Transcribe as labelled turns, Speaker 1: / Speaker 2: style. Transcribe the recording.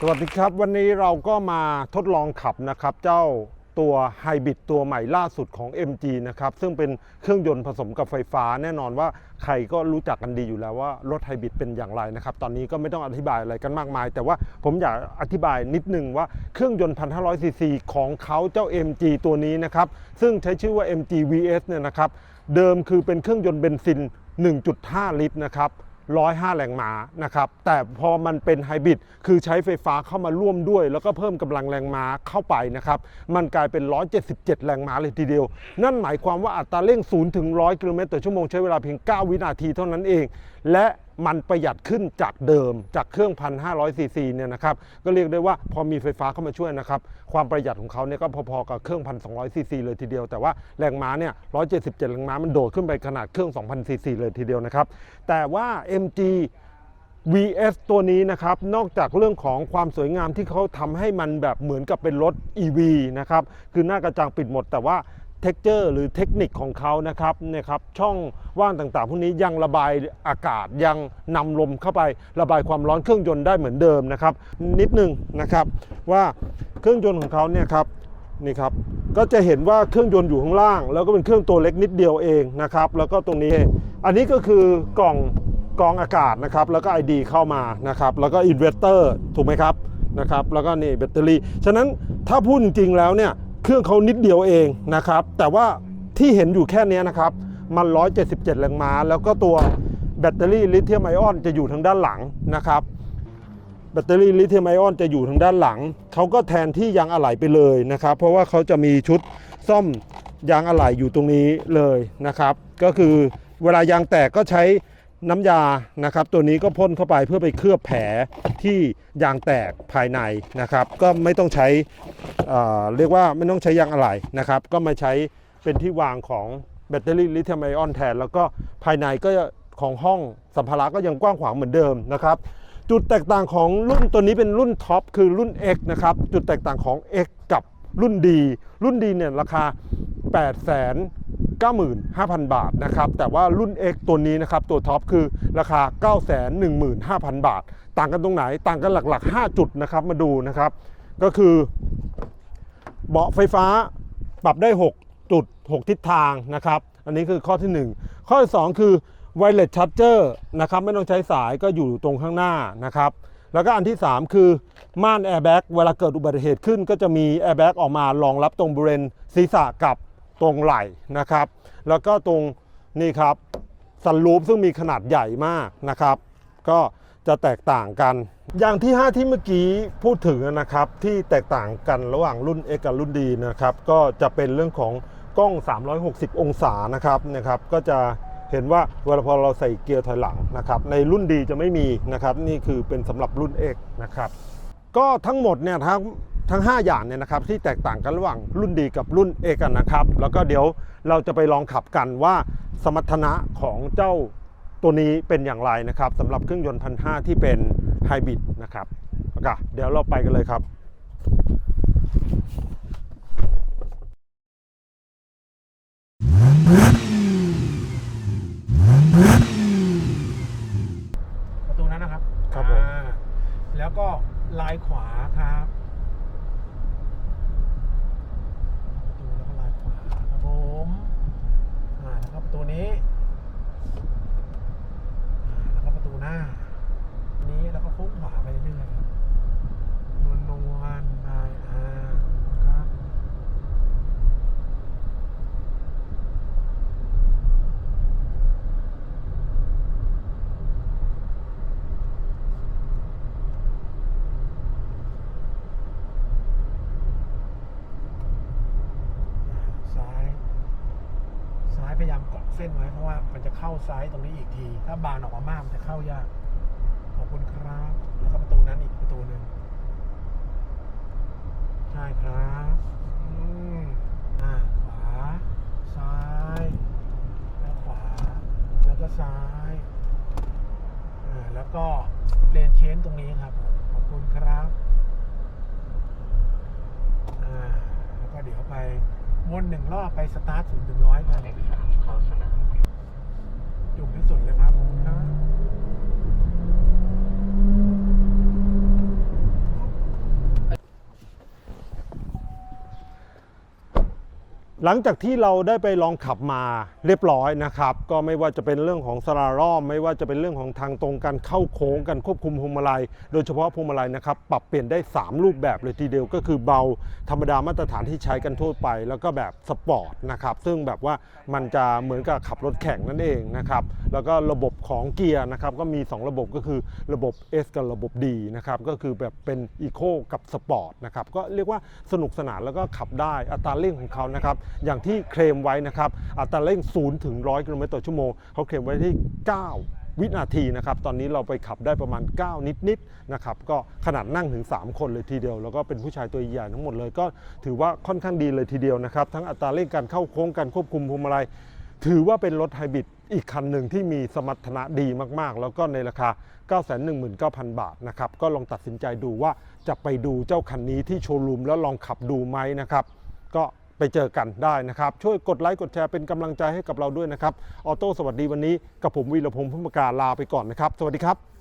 Speaker 1: สวัสดีครับ วันนี้เราก็มาทดลองขับนะครับ เจ้าตัวไฮบริดตัวใหม่ล่าสุดของ MG นะครับ ซึ่งเป็นเครื่องยนต์ผสมกับไฟฟ้า แน่นอนว่าใครก็รู้จักกันดีอยู่แล้วว่ารถไฮบริดเป็นอย่างไรนะครับ ตอนนี้ก็ไม่ต้องอธิบายอะไรกันมากมาย แต่ว่าผมอยากอธิบายนิดนึงว่าเครื่องยนต์ 1,500 ซีซีของเขาเจ้า MG ตัวนี้นะครับ ซึ่งใช้ชื่อว่า MG VS เนี่ยนะครับ เดิมคือเป็นเครื่องยนต์เบนซิน 1.5 ลิตรนะครับ 105 แรงม้านะครับแต่พอมันเป็นไฮบริดคือใช้ไฟฟ้าเข้ามาร่วมด้วย แล้วก็เพิ่มกำลังแรงม้าเข้าไปนะครับมันกลายเป็น 177 แรงม้าเลยทีเดียว นั่นหมายความว่าอัตราเร่ง0ถึง100กิโลเมตรต่อชั่วโมงใช้เวลาเพียง 9 วินาทีเท่านั้นเอง และ มันประหยัดขึ้นจากเดิมจากเครื่อง 1,500ซีซีเนี่ยนะครับก็เรียกได้ว่าพอมีไฟฟ้าเข้ามาช่วยนะครับความประหยัดของเขาเนี่ยก็พอๆกับเครื่อง 1,200ซีซีเลยทีเดียว แต่ว่าแรงม้าเนี่ย 177 แรงม้ามันโดดขึ้นไปขนาดเครื่อง 2,000ซีซีเลยทีเดียวนะครับแต่ว่า MG VS ตัวนี้นะครับ นอกจากเรื่องของความสวยงามที่เขาทำให้มันแบบเหมือนกับเป็นรถ EV นะครับ คือหน้ากระจังปิดหมดแต่ว่า ท็กเจอร์หรือเทคนิคของเขานะครับนี่ยครับช่องว่างต่างๆ พวกนี้ยังระบายอากาศยังนำลมเข้าไประบายความร้อนเครื่องยนต์ได้เหมือนเดิมนะครับ นิดนึงนะครับว่าเครื่องยนต์ของเขาเนี่ยครับนี่ครับก็จะเห็นว่าเครื่องยนต์อยู่ข้างล่าง แล้วก็เป็นเครื่องตัวเล็กนิดเดียวเองนะครับแล้วก็ตรงนี้อันนี้ก็คือกล่องกองอากาศนะครับแล้วก็ ID เข้ามานะครับแล้วก็อินเวสเตอร์ถูกไหมครับนะครับแล้วก็นี่แบตเตอรี่ ฉะนั้นถ้าพูดจริงๆแล้วเนี่ย เครื่องเขานิดเดียวเองนะครับ แต่ว่าที่เห็นอยู่แค่นี้นะครับ มัน 177 แรงม้า แล้วก็ตัวแบตเตอรี่ลิเธียมไอออนจะอยู่ทางด้านหลังนะครับ แบตเตอรี่ลิเธียมไอออนจะอยู่ทางด้านหลัง เขาก็แทนที่ยางอะไหล่ไปเลยนะครับ เพราะว่าเขาจะมีชุดซ่อมยางอะไหล่อยู่ตรงนี้เลยนะครับ ก็คือเวลายางแตกก็ใช้ น้ำยานะครับ ตัวนี้ก็พ่นเข้าไปเพื่อไปเคลือบแผลที่ยางแตกภายในนะครับ ก็ไม่ต้องใช้เเรียกว่าไม่ต้องใช้ยางอะไหล่นะครับ ก็มาใช้เป็นที่วางของแบตเตอรี่ลิเธียมไอออนแทน แล้วก็ภายในก็ของห้องสัมภาระก็ยังกว้างขวางเหมือนเดิมนะครับ จุดแตกต่างของรุ่นตัวนี้เป็นรุ่นท็อปคือรุ่น X นะครับ จุดแตกต่างของ X กับรุ่นดี รุ่นดีเนี่ยราคา 8 9 5 0 0 95,000 บาทนะครับแต่ว่ารุ่น X ตัวนี้นะครับตัวท็อปคือราคา 9 1 5 0 0 0 บาท ต่างกันตรงไหนต่างกันหลัก ๆ 5 จุดนะครับมาดูนะครับ ก็คือ เบาะไฟฟ้าปรับได้ 6 จุด 6 ทิศทางนะครับ อันนี้คือข้อที่ 1 ข้อที่ 2 คือ wireless charger นะครับไม่ต้องใช้สายก็อยู่ตรงข้างหน้านะครับแล้วก็อันที่ 3 คือม่าน airbag เวลาเกิดอุบัติเหตุขึ้น ก็จะมี airbag ออกมารองรับตรงบริเวณศีรษะกับ ตรงไหล่นะครับ แล้วก็ตรงนี่ครับสันลูปซึ่งมีขนาดใหญ่มากนะครับ ก็จะแตกต่างกัน อย่างที่ 5 ที่เมื่อกี้พูดถึงนะครับที่แตกต่างกันระหว่างรุ่น X กับรุ่น D นะครับ ก็จะเป็นเรื่องของกล้อง 360 องศานะครับนะครับ ก็จะเห็นว่าเวลาพอเราใส่เกียร์ถอยหลังนะครับ ในรุ่น D จะไม่มีนะครับ นี่คือเป็นสำหรับรุ่น X นะครับ ก็ทั้งหมดเนี่ยทั้ง ทั้ง 5 อย่างเนี่ยนะครับที่แตกต่างกันระหว่างรุ่นดีกับรุ่น A กันนะครับ แล้วก็เดี๋ยวเราจะไปลองขับกันว่าสมรรถนะของเจ้าตัวนี้เป็นอย่างไรนะครับสำหรับเครื่องยนต์พันห้าที่เป็นไฮบริดนะครับโอเคเดี๋ยวเราไปกันเลยครับ
Speaker 2: ประตูนั้นนะครับ
Speaker 1: ครับผม
Speaker 2: อ่าแล้วก็ลายขวาครับ ประตูแล้วก็ลายขวาครับ ผมอ่าแล้วก็ประตูนี้อ่าแล้วก็ประตูหน้า นี้แล้วก็โค้งขวาไปเรื่อยๆครับนวลนวลๆไปอ่าครับ ซ้าย ซ้ายพยายามเกาะเส้นไว้เพราะว่ามันจะเข้าซ้ายตรงนี้อีกที ถ้าบานออกมามากมันจะเข้ายากขอบคุณครับแล้วก็ประตูนั้นอีกประตูหนึ่งใช่ครับอืมอ่าขวา ซ้าย แล้วขวา แล้วก็ซ้ายอ่าแล้วก็เลนเชนตรงนี้ครับผมขอบคุณครับ อ่าแล้วก็เดี๋ยวไปวนหนึ่งรอบ ไปสตาร์ทศูนย์ถึงร้อยกันจุ่มที่สุดเลยครับผมครับ
Speaker 1: หลังจากที่เราได้ไปลองขับมาเรียบร้อยนะครับ ก็ไม่ว่าจะเป็นเรื่องของสลาลอม ไม่ว่าจะเป็นเรื่องของทางตรงการเข้าโค้งการควบคุมพวงมาลัย โดยเฉพาะพวงมาลัยนะครับปรับเปลี่ยนได้ 3 รูปแบบเลยทีเดียวก็คือเบาธรรมดามาตรฐานที่ใช้กันทั่วไป แล้วก็แบบสปอร์ตนะครับซึ่งแบบว่ามันจะเหมือนกับขับรถแข่งนั่นเองนะครับแล้วก็ระบบของเกียร์นะครับก็มี 2 ระบบก็คือระบบ S กับระบบ D นะครับก็คือแบบเป็นอีโคกับสปอร์ตนะครับก็เรียกว่าสนุกสนานแล้วก็ขับได้อัตราเร่งของเขานะครับอย่างที่เคลมไว้นะครับ อัตราเร่ง 0 ถึง 100 กิโลเมตรต่อชั่วโมงเขาเคลมไว้ที่ 9วินาทีนะครับตอนนี้เราไปขับได้ประมาณ 9 นิดๆนะครับก็ขนาดนั่งถึง 3 คนเลยทีเดียว แล้วก็เป็นผู้ชายตัวใหญ่ทั้งหมดเลย ก็ถือว่าค่อนข้างดีเลยทีเดียวนะครับ ทั้งอัตราเร่งการเข้าโค้งการควบคุมพวงมาลัยถือว่าเป็นรถไฮบริดอีกคันหนึ่งที่มีสมรรถนะดีมากๆ แล้วก็ในราคา 919,000 บาทนะครับก็ลองตัดสินใจดูว่าจะไปดูเจ้าคันนี้ที่โชว์รูมแล้วลองขับดูไหมนะครับก็ ไปเจอกันได้นะครับ ช่วยกดไลค์กดแชร์เป็นกำลังใจให้กับเราด้วยนะครับ ออโต้สวัสดีวันนี้กับผมวีรพงศ์พุ่มปากาลาไปก่อนนะครับ สวัสดีครับ